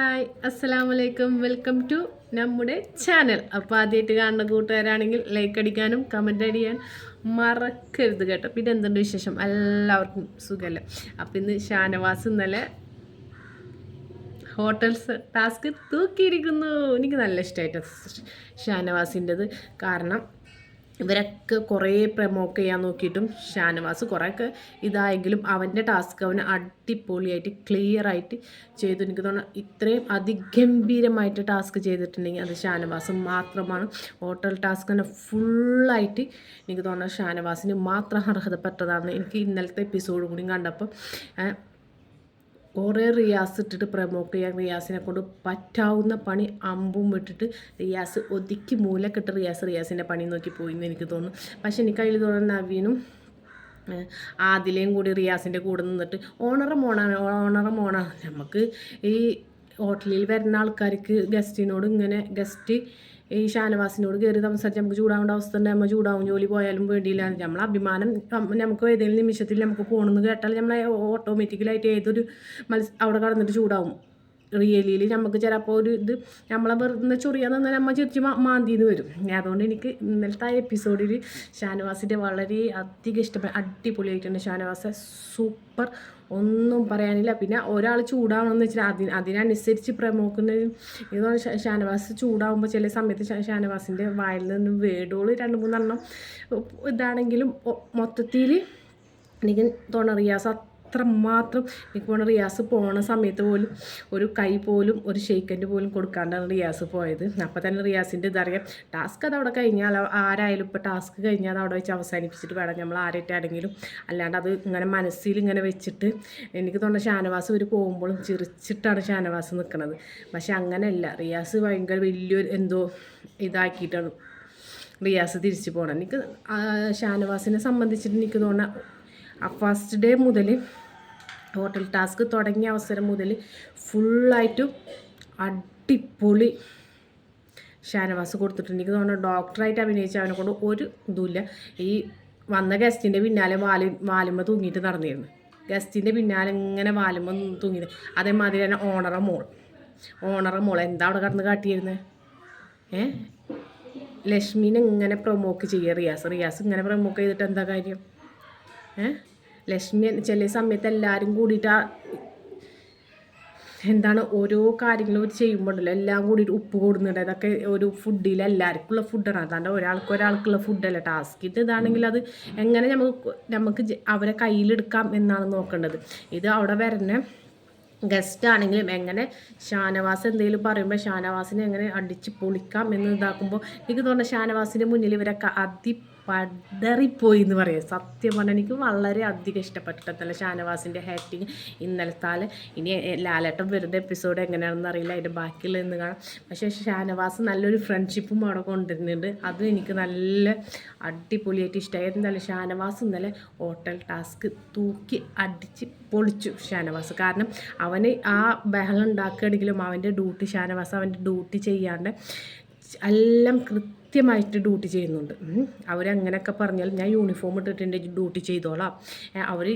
Hi അസ്സലാം വലൈക്കും welcome to നമ്മുടെ ചാനൽ അപ്പോൾ ആദ്യമായിട്ട് കാണുന്ന കൂട്ടുകാരാണെങ്കിൽ ലൈക്ക് അടിക്കാനും കമന്റ് അടിക്കാൻ മറക്കരുത് കേട്ടോ. പിന്നെ എന്തുണ്ട് വിശേഷം? എല്ലാവർക്കും സുഖമല്ല അപ്പം ഇന്ന് ഷാനവാസ് ഇന്നലെ ഹോട്ടൽസ് ടാസ്ക് തൂക്കിയിരിക്കുന്നു. എനിക്ക് നല്ല ഇഷ്ടമായിട്ട് ഷാനവാസിന്റെത്. കാരണം ഇവരൊക്കെ കുറേ പ്രമോക്ക് ചെയ്യാൻ നോക്കിയിട്ടും ഷാനവാസ് കുറേയൊക്കെ ഇതായെങ്കിലും അവന്റെ ടാസ്ക് അവന് അടിപൊളിയായിട്ട് ക്ലിയർ ആയിട്ട് ചെയ്തു. എനിക്ക് തോന്നുന്നു ഇത്രയും അതിഗംഭീരമായിട്ട് ടാസ്ക് ചെയ്തിട്ടുണ്ടെങ്കിൽ അത് ഷാനവാസ് മാത്രമാണ്. ഹോട്ടൽ ടാസ്ക് തന്നെ ഫുള്ളായിട്ട് എനിക്ക് തോന്നുന്നു ഷാനവാസിന് മാത്രം അർഹതപ്പെട്ടതാണ് എനിക്ക് ഇന്നലത്തെ എപ്പിസോഡ് കൂടി കണ്ടപ്പോൾ കുറേ റിയാസ് ഇട്ടിട്ട് പ്രമോക്ക് ചെയ്യാൻ റിയാസിനെ കൊണ്ട് പറ്റാവുന്ന പണി അമ്പും വിട്ടിട്ട് റിയാസ് ഒതുക്കി മൂലക്കിട്ട് റിയാസ് റിയാസിന്റെ പണി നോക്കി പോയി എന്ന് എനിക്ക് തോന്നുന്നു. പക്ഷെ എനിക്ക് അതിൽ തോന്നുന്ന നവീനും ആദിലയും കൂടി റിയാസിന്റെ കൂടെ നിന്നിട്ട് ഓണറ ഓണ ഓണറ ഓണ. നമുക്ക് ഈ ഹോട്ടലിൽ വരുന്ന ആൾക്കാർക്ക് ഗസ്റ്റിനോട് ഇങ്ങനെ ഗസ്റ്റ് ഈ ഷാനവാസിനോട് കയറി സംസാരിച്ച് നമുക്ക് ചൂടാവേണ്ട അവസ്ഥ ഉണ്ട്. നമ്മൾ ചൂടാവും ജോലി പോയാലും വേണ്ടിയില്ല നമ്മൾ അഭിമാനം നമുക്ക് ഏതെങ്കിലും നിമിഷത്തിൽ നമുക്ക് പോകണമെന്ന് കേട്ടാൽ നമ്മൾ ഓട്ടോമാറ്റിക്കലായിട്ട് ഏതൊരു മത്സ അവിടെ കടന്നിട്ട് ചൂടാവും. റിയലിയിൽ നമുക്ക് ചിലപ്പോൾ ഒരു ഇത് നമ്മളെ വെറുതെ ചൊറിയാന്ന് പറഞ്ഞാൽ നമ്മൾ ചിരിച്ച് മാന്തിന്ന് വരും. അതുകൊണ്ട് എനിക്ക് ഇന്നലത്തെ ആ എപ്പിസോഡിൽ ഷാനവാസിന്റെ വളരെ അധികം ഇഷ്ടപ്പെട്ട അടിപൊളിയായിട്ടുണ്ട് ഷാനവാസ. സൂപ്പർ. ഒന്നും പറയാനില്ല. പിന്നെ ഒരാൾ ചൂടാവണമെന്ന് വെച്ചാൽ അതിന് അതിനനുസരിച്ച് പ്രമോക്കുന്നതും ഇത് ഷാനവാസ് ചൂടാവുമ്പോൾ ചില സമയത്ത് ഷാനവാസിന്റെ വായിൽ നിന്ന് വേടുകൾ രണ്ട് മൂന്നെണ്ണം ഇതാണെങ്കിലും മൊത്തത്തിൽ എനിക്ക് തോന്നുന്നു റിയാസ് അത്രമാത്രം എനിക്ക് പോണ റിയാസ് പോണ സമയത്ത് പോലും ഒരു കൈ പോലും ഒരു ഷെയ്ക്കന്റെ പോലും കൊടുക്കാണ്ടാണ് റിയാസ് പോയത്. അപ്പോൾ തന്നെ റിയാസിന്റെ ഇതറിയാം ടാസ്ക് അത് അവിടെ കഴിഞ്ഞാൽ ആരായാലും ഇപ്പോൾ ടാസ്ക് കഴിഞ്ഞാൽ അത് അവിടെ വെച്ച് അവസാനിപ്പിച്ചിട്ട് വേണം നമ്മൾ ആരായിട്ടാണെങ്കിലും അല്ലാണ്ട് അത് ഇങ്ങനെ മനസ്സിൽ ഇങ്ങനെ വെച്ചിട്ട് എനിക്ക് തോന്നുന്ന ഷാനവാസ് ഒരു പോകുമ്പോഴും ചിരിച്ചിട്ടാണ് ഷാനവാസ് നിൽക്കുന്നത് പക്ഷെ അങ്ങനെയല്ല. റിയാസ് ഭയങ്കര വലിയൊരു എന്തോ ഇതാക്കിയിട്ടാണ് റിയാസ് തിരിച്ചു പോകണം എനിക്ക് ഷാനവാസിനെ സംബന്ധിച്ചിട്ട് എനിക്ക് തോന്നുന്ന ഫസ്റ്റ് ഡേ മുതൽ ഹോട്ടൽ ടാസ്ക് തുടങ്ങിയ അവസരം മുതൽ ഫുള്ളായിട്ടും അടിപൊളി ഷാനവാസ് കൊടുത്തിട്ടുണ്ട്. എനിക്ക് തോന്നുന്നു ഡോക്ടറായിട്ട് അഭിനയിച്ച അവനെ കൊണ്ട് ഒരു ഇതുമില്ല. ഈ വന്ന ഗസ്റ്റിന്റെ പിന്നാലെ വാലി വാലുമ്മ തൂങ്ങിയിട്ട് നടന്നിരുന്നു. ഗസ്റ്റിന്റെ പിന്നാലെ ഇങ്ങനെ വാലുമ്മ തൂങ്ങിയത് അതേമാതിരി തന്നെ ഓണറ മോൾ. ഓണറ മോൾ എന്താ അവിടെ കടന്ന് കാട്ടിയിരുന്നത് ഏ? ലക്ഷ്മീനെ ഇങ്ങനെ പ്രൊമോക്ക് ചെയ്യുക റിയാസ് റിയാസ് ഇങ്ങനെ പ്രൊമോക്ക് ചെയ്തിട്ട് എന്താ കാര്യം? ലക്ഷ്മി ചില സമയത്ത് എല്ലാവരും കൂടിയിട്ട് എന്താണ് ഓരോ കാര്യങ്ങളും അവർ ചെയ്യുമ്പോഴല്ലോ എല്ലാം കൂടിയിട്ട് ഉപ്പ് കൊടുക്കുന്നുണ്ട് അതൊക്കെ ഒരു ഫുഡിൽ എല്ലാവർക്കുള്ള ഫുഡാണ് അതാണ്ട് ഒരാൾക്ക് ഒരാൾക്കുള്ള ഫുഡല്ല ടാസ്ക് ഇത് ഇതാണെങ്കിൽ അത് എങ്ങനെ നമുക്ക് നമുക്ക് അവരെ കയ്യിലെടുക്കാം എന്നാണ് നോക്കേണ്ടത്. ഇത് അവിടെ വരുന്ന ഗസ്റ്റ് ആണെങ്കിലും എങ്ങനെ ഷാനവാസ് എന്തെങ്കിലും പറയുമ്പോൾ ഷാനവാസിനെ എങ്ങനെ അടിച്ച് പൊളിക്കാം എന്ന് ഇതാക്കുമ്പോൾ എനിക്ക് തോന്നുന്നത് ഷാനവാസിന്റെ മുന്നിൽ ഇവരൊക്കെ അതി പടറിപ്പോയി എന്ന് പറയാം. സത്യം പറഞ്ഞാൽ എനിക്ക് വളരെ അധികം ഇഷ്ടപ്പെട്ടിട്ടല്ല ഷാനവാസിന്റെ ഹാറ്റിങ് ഇന്നലത്താൽ ഇനി ലാലേട്ടൻ വരുന്ന എപ്പിസോഡ് എങ്ങനെയാണെന്ന് അറിയില്ല അതിന്റെ ബാക്കിയുള്ള എന്ന് കാണാം. പക്ഷേ ഷാനവാസ് നല്ലൊരു ഫ്രണ്ട്ഷിപ്പും അവിടെ കൊണ്ടുവരുന്നുണ്ട്. അതും എനിക്ക് നല്ല അടിപൊളിയായിട്ട് ഇഷ്ടമായി എന്തായാലും ഷാനവാസ് ഇന്നലെ ഹോട്ടൽ ടാസ്ക് തൂക്കി അടിച്ച് പൊളിച്ചു ഷാനവാസ്. കാരണം അവന് ആ ബഹളം ഉണ്ടാക്കുകയാണെങ്കിലും അവന്റെ ഡ്യൂട്ടി ഷാനവാസ് അവന്റെ ഡ്യൂട്ടി ചെയ്യാണ്ട് എല്ലാം കൃത്യമായിട്ട് ഡ്യൂട്ടി ചെയ്യുന്നുണ്ട്. അവരങ്ങനെയൊക്കെ പറഞ്ഞാൽ ഞാൻ യൂണിഫോം ഇട്ടിട്ടുണ്ട് ഡ്യൂട്ടി ചെയ്തോളാം. അവർ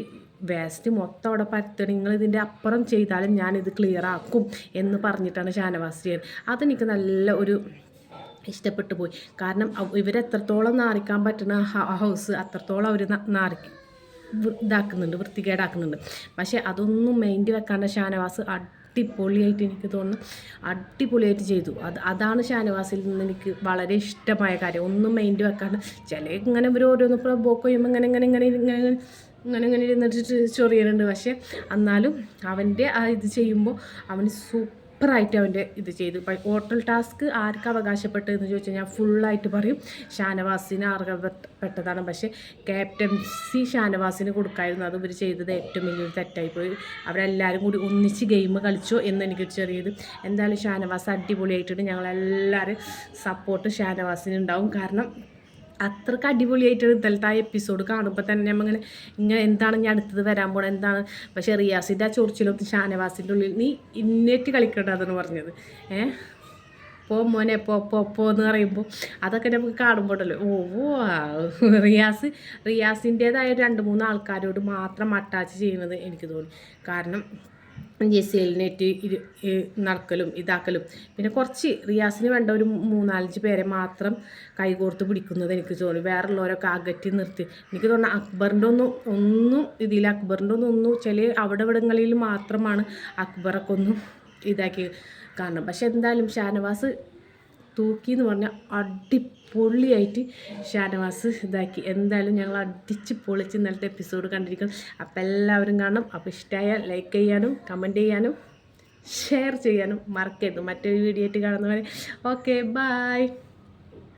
വേസ്റ്റ് മൊത്തം അവിടെ പരത്തണം നിങ്ങൾ ഇതിന്റെ അപ്പുറം ചെയ്താലും ഞാനിത് ക്ലിയർ ആക്കും എന്ന് പറഞ്ഞിട്ടാണ് ഷാനവാസ് ചെയ്യാൻ അതെനിക്ക് നല്ല ഒരു ഇഷ്ടപ്പെട്ടു പോയി. കാരണം ഇവരെത്രത്തോളം നാറിക്കാൻ പറ്റുന്ന ഹൗസ് അത്രത്തോളം അവർ നാറി ഇതാക്കുന്നുണ്ട് വൃത്തികേടാക്കുന്നുണ്ട്. പക്ഷേ അതൊന്നും മൈൻഡ് വെക്കാണ്ട് ഷാനവാസ് അടിപൊളിയായിട്ട് എനിക്ക് തോന്നുന്നു. അടിപൊളിയായിട്ട് ചെയ്തു. അത് അതാണ് ഷാനവാസിൽ നിന്ന് എനിക്ക് വളരെ ഇഷ്ടമായ കാര്യം. ഒന്നും മൈൻഡ് വെക്കാണ്ട് ചില ഇങ്ങനെ ഇവർ ഓരോന്ന് ബോക്ക് ചെയ്യുമ്പോൾ ഇങ്ങനെ ഇങ്ങനെ ഇങ്ങനെ ഇങ്ങനെ ഇങ്ങനെ ഇങ്ങനെ ഇരുന്നിട്ട് ചൊറിയുന്നുണ്ട് പക്ഷേ എന്നാലും അവന്റെ ആ ഇത് ചെയ്യുമ്പോൾ അവന് സൂപ്പർ സൂപ്പറായിട്ട് അവന്റെ ഇത് ചെയ്തു. ഹോട്ടൽ ടാസ്ക് ആർക്ക് അവകാശപ്പെട്ടത് എന്ന് ചോദിച്ചാൽ ഞാൻ ഫുള്ളായിട്ട് പറയും. ഷാനവാസിന് അർഹപ്പെട്ടതാണ് പക്ഷേ ക്യാപ്റ്റൻസി ഷാനവാസിന് കൊടുക്കായിരുന്നു. അത് ഇവർ ചെയ്തത് ഏറ്റവും വലിയൊരു തെറ്റായിപ്പോയി അവരെല്ലാവരും കൂടി ഒന്നിച്ച് ഗെയിം കളിച്ചോ എന്ന് ചെറിയത് എന്തായാലും ഷാനവാസ് അടിപൊളിയായിട്ടുണ്ട്. ഞങ്ങളെല്ലാവരും സപ്പോർട്ട് ഷാനവാസിന് ഉണ്ടാവും കാരണം അത്രയ്ക്ക് അടിപൊളിയായിട്ട് ഇന്നലത്തെ ആ എപ്പിസോഡ് കാണുമ്പോൾ തന്നെ നമ്മങ്ങനെ ഇങ്ങനെ എന്താണ് ഞാൻ അടുത്തത് വരാൻ പോണത് എന്താണ്? പക്ഷേ റിയാസിന്റെ ആ ചൊറിച്ചിലും ഷാനവാസിന്റെ ഉള്ളിൽ നീ ഇന്നേറ്റ് കളിക്കേണ്ടതെന്ന് പറഞ്ഞത്. ഏ? പോ മോനെ പോ പോ പോ എന്ന് പറയുമ്പോൾ അതൊക്കെ നമുക്ക് കാണുമ്പോഴല്ലോ ഓ ഓ റിയാസ് റിയാസിന്റേതായ രണ്ട് മൂന്ന് ആൾക്കാരോട് മാത്രം അറ്റാച്ച് ചെയ്യുന്നത് എനിക്ക് തോന്നി. കാരണം ജെസിയലിനേറ്റ് ഇരു ഈ നടക്കലും ഇതാക്കലും. പിന്നെ കുറച്ച് റിയാസിന് വേണ്ട ഒരു മൂന്നാലഞ്ച് പേരെ മാത്രം കൈകോർത്ത് പിടിക്കുന്നത് എനിക്ക് തോന്നി വേറുള്ളവരൊക്കെ അകറ്റി നിർത്തി. എനിക്ക് തോന്നുന്നു അക്ബറിന്റെ ഒന്നും ഒന്നും ഇതിൽ അക്ബറിന്റെ ഒന്നും ഒന്നും ചില അവിടെ ഇവിടങ്ങളിൽ മാത്രമാണ് അക്ബറൊക്കെ ഒന്നും ഇതാക്കി കാരണം പക്ഷെ എന്തായാലും ഷാനവാസ് തൂക്കി എന്ന് പറഞ്ഞാൽ അടിപൊളിയായിട്ട് ഷാനവാസ് ഇതാക്കി. എന്തായാലും ഞങ്ങൾ അടിച്ച് പൊളിച്ച് ഇന്നലത്തെ എപ്പിസോഡ് കണ്ടിരിക്കണം അപ്പോൾ എല്ലാവരും കാണണം. അപ്പോൾ ഇഷ്ടമായാൽ ലൈക്ക് ചെയ്യാനും കമന്റ് ചെയ്യാനും ഷെയർ ചെയ്യാനും മറക്കരുത്. മറ്റൊരു വീഡിയോ ആയിട്ട് കാണുന്നവരെ. Okay bye